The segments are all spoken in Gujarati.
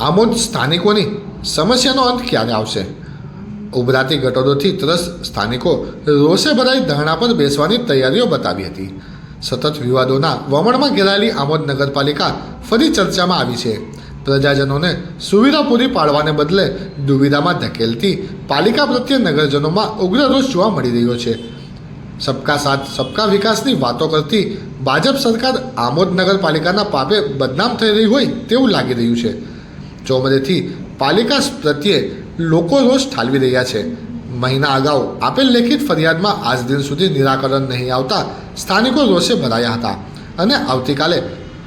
આમોદ સ્થાનિકોની સમસ્યાનો અંત ક્યારે આવશે? ઉભરાતી ગટરોથી ત્રસ્ત સ્થાનિકો રોષે ભરાઈ ધરણા પર બેસવાની તૈયારીઓ બતાવી હતી. સતત વિવાદોના વમણમાં ઘેરાયેલી આમોદ નગરપાલિકા ફરી ચર્ચામાં આવી છે. પ્રજાજનોને સુવિધા પૂરી પાડવાને બદલે દુવિધામાં ધકેલતી પાલિકા પ્રત્યે નગરજનોમાં ઉગ્ર રોષ જોવા મળી રહ્યો છે. સબકા સાથ, સબકા વિકાસની વાતો કરતી ભાજપ સરકાર આમોદ નગરપાલિકાના પાપે બદનામ થઈ રહી હોય તેવું લાગી રહ્યું છે. ચોમરેથી પાલિકા પ્રત્યે લોકો રોષ ઠાલવી રહ્યા છે. મહિના અગાઉ આપેલ લેખિત ફરિયાદમાં આજ દિન સુધી નિરાકરણ નહીં આવતા સ્થાનિકો રોષે ભરાયા હતા અને આવતીકાલે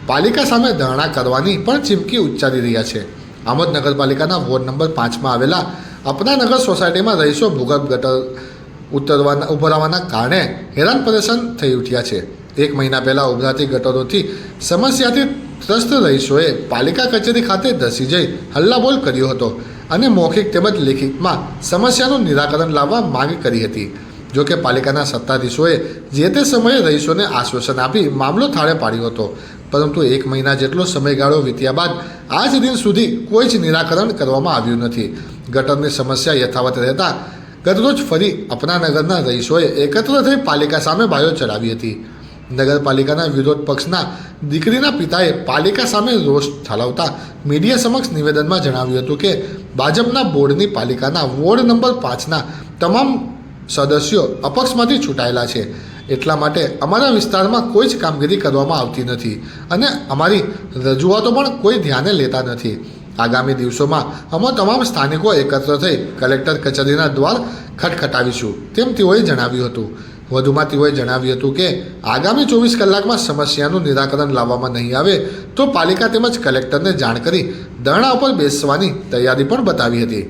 પાલિકા સામે ધરણા કરવાની પણ ચીમકી ઉચ્ચારી રહ્યા છે. આમોદ નગરપાલિકાના વોર્ડ નંબર પાંચમાં આવેલા અપનાનગર સોસાયટીમાં રહીશો ભૂગર્ભ ગટર ઉતરવાના ઉભરાવાના કારણે હેરાન પરેશાન થઈ ઉઠ્યા છે. એક મહિના પહેલાં ઉભરાતી ગટરોથી સમસ્યાથી ત્રસ્ત રહીશોએ પાલિકા કચેરી ખાતે ધસી જઈ હલ્લાબોલ કર્યો હતો અને મૌખિક તેમજ લેખિતમાં સમસ્યાનું નિરાકરણ લાવવા માંગ કરી હતી. જોકે પાલિકાના સત્તાધીશોએ જે તે સમયે રહીશોને આશ્વાસન આપી મામલો થાળે પાડ્યો હતો. પરંતુ એક મહિના જેટલો સમયગાળો વીત્યા બાદ આજ દિન સુધી કોઈ જ નિરાકરણ કરવામાં આવ્યું નથી. ગટરની સમસ્યા યથાવત રહેતા ગતરોજ ફરી અપનાનગરના રહીશોએ એકત્ર થઈ પાલિકા સામે બાયો ચડાવી હતી. નગરપાલિકાના વિરોધ પક્ષના દીકરીના પિતાએ પાલિકા સામે રોષ ઠાલવતા મીડિયા સમક્ષ નિવેદનમાં જણાવ્યું હતું કે, ભાજપના બોર્ડની પાલિકાના વોર્ડ નંબર પાંચના તમામ સદસ્યો અપક્ષમાંથી છૂટાયેલા છે. એટલા માટે અમારા વિસ્તારમાં કોઈ જ કામગીરી કરવામાં આવતી નથી અને અમારી રજૂઆતો પણ કોઈ ધ્યાને લેતા નથી. આગામી દિવસોમાં અમે તમામ સ્થાનિકો એકત્ર થઈ કલેક્ટર કચેરીના દ્વાર ખટખટાવીશું, તેમ તેઓએ જણાવ્યું હતું. વધુમાં તેઓએ જણાવ્યું હતું કે, આગામી ચોવીસ કલાકમાં સમસ્યાનું નિરાકરણ લાવવામાં નહીં આવે તો પાલિકા તેમજ કલેક્ટરને જાણ કરી ધરણા ઉપર બેસવાની તૈયારી પણ બતાવી હતી.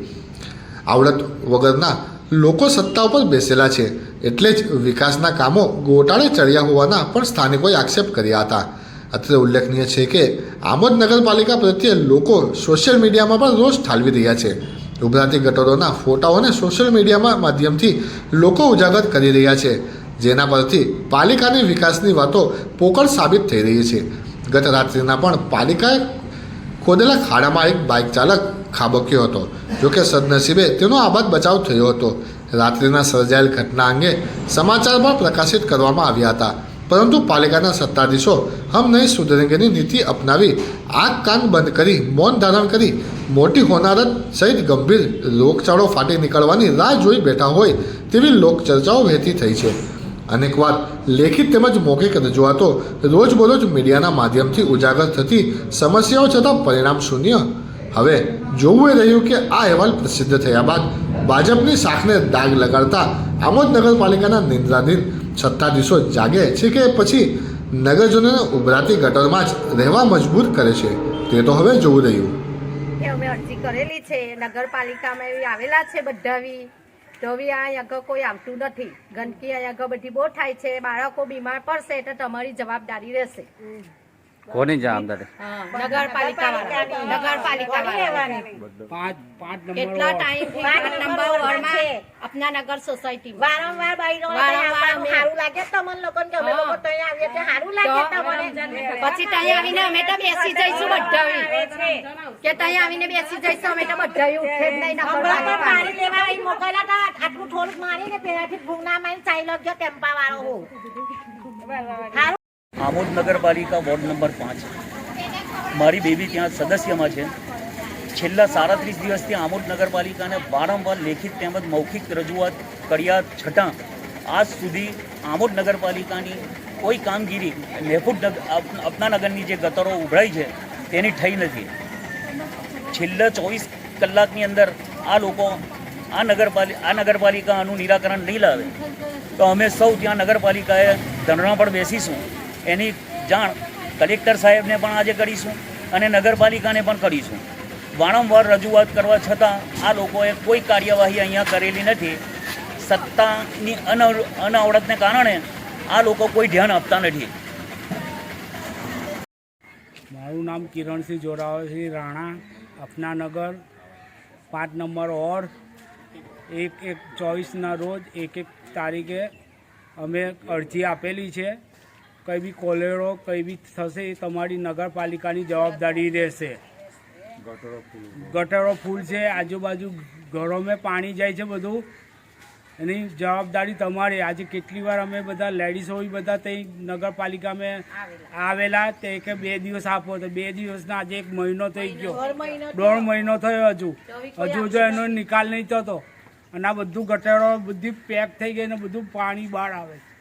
આવડત વગરના લોકો સત્તા ઉપર બેસેલા છે એટલે જ વિકાસના કામો ગોટાળે ચડ્યા હોવાના પણ સ્થાનિકોએ આક્ષેપ કર્યા હતા. અત્રે ઉલ્લેખનીય છે કે, આમોદ નગરપાલિકા પ્રત્યે લોકો સોશિયલ મીડિયામાં પણ રોષ ઠાલવી રહ્યા છે. ઉભરાતી ગટરોના ફોટાઓને સોશિયલ મીડિયામાં માધ્યમથી લોકો ઉજાગર કરી રહ્યા છે, જેના પરથી પાલિકાની વિકાસની વાતો પોકળ સાબિત થઈ રહી છે. ગત રાત્રિના પણ પાલિકાએ ખોદેલા ખાડામાં એક બાઇક ચાલક ખાબક્યો હતો. જોકે સદનસીબે તેનો આબાદ બચાવ થયો હતો. રાત્રિના સર્જાયેલ ઘટના અંગે સમાચાર પણ પ્રકાશિત કરવામાં આવ્યા હતા. પરંતુ પાલિકાના સત્તાધીશો હમ નહીં સુધરેંગેની નીતિ અપનાવી, આંખ કાન બંધ કરી, મૌન ધારણ કરી, મોટી હોનારત સહિત ગંભીર રોગચાળો ફાટી નીકળવાની રાહ જોઈ બેઠા હોય તેવી લોકચર્ચાઓ વહેતી થઈ છે. અનેકવાર લેખિત તેમજ મૌખિક રજૂઆતો રોજબરોજ મીડિયાના માધ્યમથી ઉજાગર થતી સમસ્યાઓ છતાં પરિણામ શૂન્ય. હવે જોવું એ રહ્યું કે આ અહેવાલ પ્રસિદ્ધ થયા બાદ ભાજપની શાખને દાગ લગાડતા આમોદ નગરપાલિકાના નિંદ્રાધીન સત્તાધીશો જાગે છે કે પછી નગરજનોને ઉભરાતી ગટરમાં જ રહેવા મજબૂર કરે છે? તે તો હવે જોવું રહ્યું. કે અમે અરજી કરેલી છે. નગરપાલિકામાં એવી આવેલા છે બધા બી તો બી અહીં આગળ કોઈ આવતું નથી. ગંદકી અહીં આગળ બધી બહુ થાય છે. બાળકો બીમાર પડશે એટલે તમારી જવાબદારી રહેશે. કોની જવાબદારી નગરપાલિકા નગરપાલિકા પાંચ પાંચ નંબર. કેટલા ટાઈમ પાંચ નંબર વોર્ડમાં અપના નગર સોસાયટી વારંવાર બહેનો વારંવાર આપણે અમે- સારું લાગે તમને લોકોને કે અમે લોકો ત્યાં આવીએ તો સારું લાગે તમને. પછી ત્યાં આવીને અમે તો બેસી જઈશું બધા કે ત્યાં આવીને બેસી જઈશું અમે તો બધા ઉઠે જ નહીં હમણાં પણ લેવા અહીં મોકલ્યા હતા. આટલું થોડુંક મારીને પેલાથી ભૂંગ મારીને ચાલ્યો ગયો ટેમ્પા વાળો હું આમોદ નગરપાલિકા વોર્ડ નંબર પાંચ. મારી બેબી ત્યાં સદસ્યમાં છે. છેલ્લા સાડત્રીસ દિવસથી આમોદ નગરપાલિકાને વારંવાર લેખિત તેમજ મૌખિક રજૂઆત કર્યા છતાં આજ સુધી આમોદ નગરપાલિકાની કોઈ કામગીરી અપ- અપનાનગરની જે ગતરો ઉભરાઈ છે તેની થઈ નથી. છેલ્લા ચોવીસ કલાકની અંદર આ લોકો આ નગરપાલિકા આ નગરપાલિકા આનું નિરાકરણ નહીં લાવે. તો અમે સૌ ત્યાં નગરપાલિકાએ ધરણા પર બેસીશું. એની જાણ કલેક્ટર સાહેબને પણ આજે કરીશું અને નગરપાલિકાને પણ કરીશું. વારંવાર રજૂઆત કરવા છતાં આ લોકોએ કોઈ કાર્યવાહી અહીંયા કરેલી નથી. સત્તાની અનવ અનાવડતને કારણે આ લોકો કોઈ ધ્યાન આપતા નથી. મારું નામ કિરણસિંહ જોરાવરસિંહ રાણા, અપનાનગર, પાંચ નંબર ઓર, એક એક ચોવીસના રોજ, એક એક તારીખે અમે અરજી આપેલી છે. કંઈ બી કોલેરો કંઈ બી થશે એ તમારી નગરપાલિકાની જવાબદારી રહેશે. ગટરો ફૂલ છે. આજુબાજુ ઘરોમાં પાણી જાય છે બધું. એની જવાબદારી તમારી. આજે કેટલી વાર અમે બધા લેડીઝ હોય બધા તે નગરપાલિકામાં આવેલા તે કે બે દિવસ આપો. તો બે દિવસના આજે એક મહિનો થઈ ગયો. દોઢ મહિનો થયો. હજુ. હજુ હજુ એનો નિકાલ નહીં થતો. અને આ બધું ગટરો બધી પેક થઈ ગઈ ને બધું પાણી બહાર આવે છે.